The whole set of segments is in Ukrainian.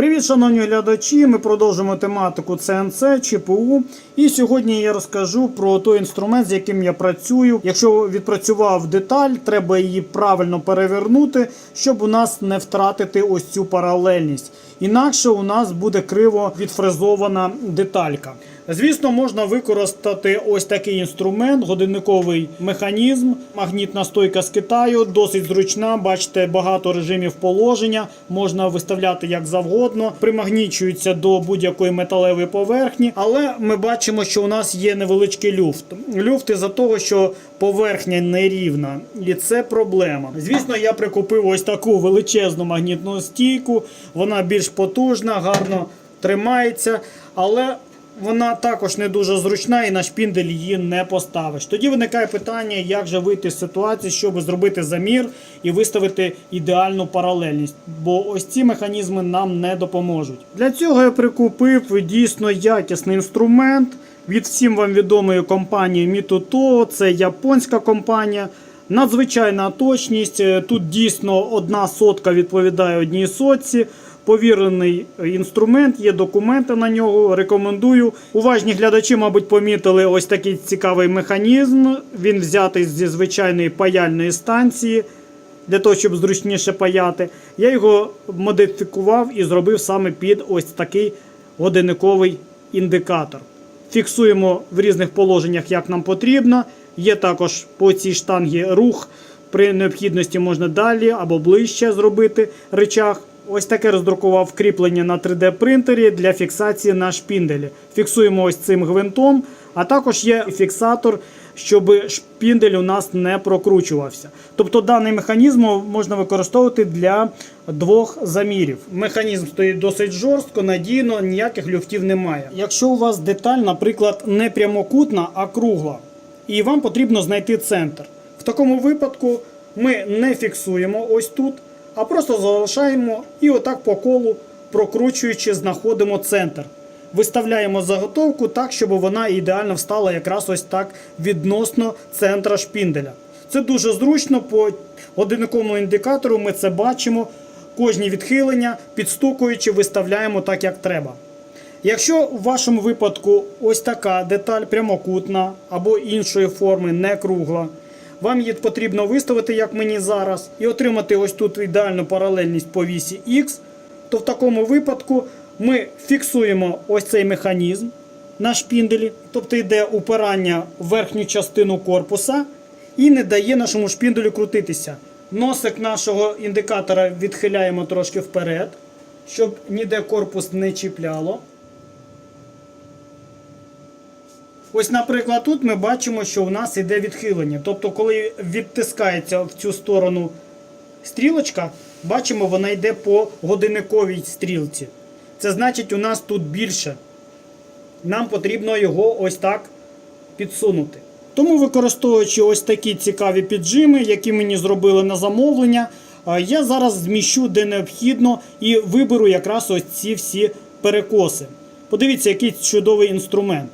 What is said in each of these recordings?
Привіт, шановні глядачі! Ми продовжимо тематику ЦНЦ, ЧПУ. І сьогодні я розкажу про той інструмент, з яким я працюю. Якщо відпрацював деталь, треба її правильно перевернути, щоб у нас не втратити ось цю паралельність. Інакше у нас буде криво відфрезована деталька. Звісно, можна використати ось такий інструмент, годинниковий механізм, магнітна стойка з Китаю, досить зручна. Бачите, багато режимів положення, можна виставляти як завгодно, примагнічується до будь-якої металевої поверхні. Але ми бачимо, що у нас є невеличкий люфт. Люфт із-за того, що поверхня нерівна, і це проблема. Звісно, я прикупив ось таку величезну магнітну стійку. Вона більш потужна, гарно тримається, але вона також не дуже зручна і на шпіндель її не поставиш. Тоді виникає питання, як же вийти з ситуації, щоб зробити замір і виставити ідеальну паралельність. Бо ось ці механізми нам не допоможуть. Для цього я прикупив дійсно якісний інструмент від всім вам відомої компанії Mituto. Це японська компанія. Надзвичайна точність. Тут дійсно одна сотка відповідає одній сотці. Повірений інструмент, є документи на нього. Рекомендую. Уважні глядачі, мабуть, помітили ось такий цікавий механізм. Він взятий зі звичайної паяльної станції для того, щоб зручніше паяти. Я його модифікував і зробив саме під ось такий годинниковий індикатор. Фіксуємо в різних положеннях, як нам потрібно. Є також по цій штангі рух. При необхідності можна далі або ближче зробити речах. Ось таке роздрукував кріплення на 3D принтері для фіксації на шпінделі. Фіксуємо ось цим гвинтом, а також є фіксатор, щоб шпіндель у нас не прокручувався. Тобто даний механізм можна використовувати для двох замірів. Механізм стоїть досить жорстко, надійно, ніяких люфтів немає. Якщо у вас деталь, наприклад, не прямокутна, а кругла, і вам потрібно знайти центр. В такому випадку ми не фіксуємо ось тут, а просто залишаємо і отак по колу, прокручуючи, знаходимо центр. Виставляємо заготовку так, щоб вона ідеально встала якраз ось так відносно центра шпінделя. Це дуже зручно по годинниковому індикатору. Ми це бачимо. Кожні відхилення, підстукуючи, виставляємо так, як треба. Якщо в вашому випадку ось така деталь прямокутна або іншої форми, не кругла, вам її потрібно виставити, як мені зараз, і отримати ось тут ідеальну паралельність по вісі X, то в такому випадку ми фіксуємо ось цей механізм на шпінделі, тобто йде упирання в верхню частину корпуса і не дає нашому шпінделю крутитися. Носик нашого індикатора відхиляємо трошки вперед, щоб ніде корпус не чіпляло. Ось, наприклад, тут ми бачимо, що у нас йде відхилення. Тобто, коли відтискається в цю сторону стрілочка, бачимо, вона йде по годинниковій стрілці. Це значить, у нас тут більше. Нам потрібно його ось так підсунути. Тому, використовуючи ось такі цікаві піджими, які мені зробили на замовлення, я зараз зміщу де необхідно і виберу якраз ось ці всі перекоси. Подивіться, який чудовий інструмент.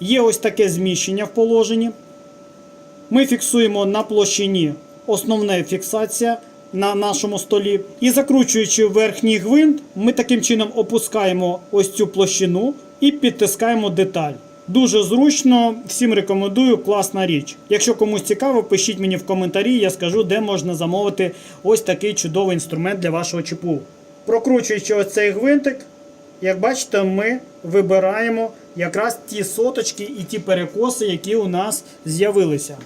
Є ось таке зміщення в положенні. Ми фіксуємо на площині основна фіксація на нашому столі. І закручуючи верхній гвинт, ми таким чином опускаємо ось цю площину і підтискаємо деталь. Дуже зручно, всім рекомендую, класна річ. Якщо комусь цікаво, пишіть мені в коментарі, я скажу, де можна замовити ось такий чудовий інструмент для вашого ЧПУ. Прокручуючи ось цей гвинтик, як бачите, ми вибираємо якраз ті соточки і ті перекоси, які у нас з'явилися.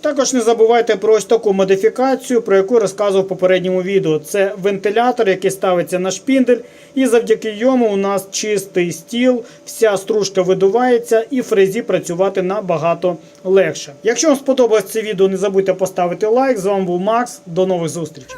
Також не забувайте про ось таку модифікацію, про яку розказував в попередньому відео. Це вентилятор, який ставиться на шпіндель, і завдяки йому у нас чистий стіл, вся стружка видувається і фрезі працювати набагато легше. Якщо вам сподобалось це відео, не забудьте поставити лайк. З вами був Макс. До нових зустрічей.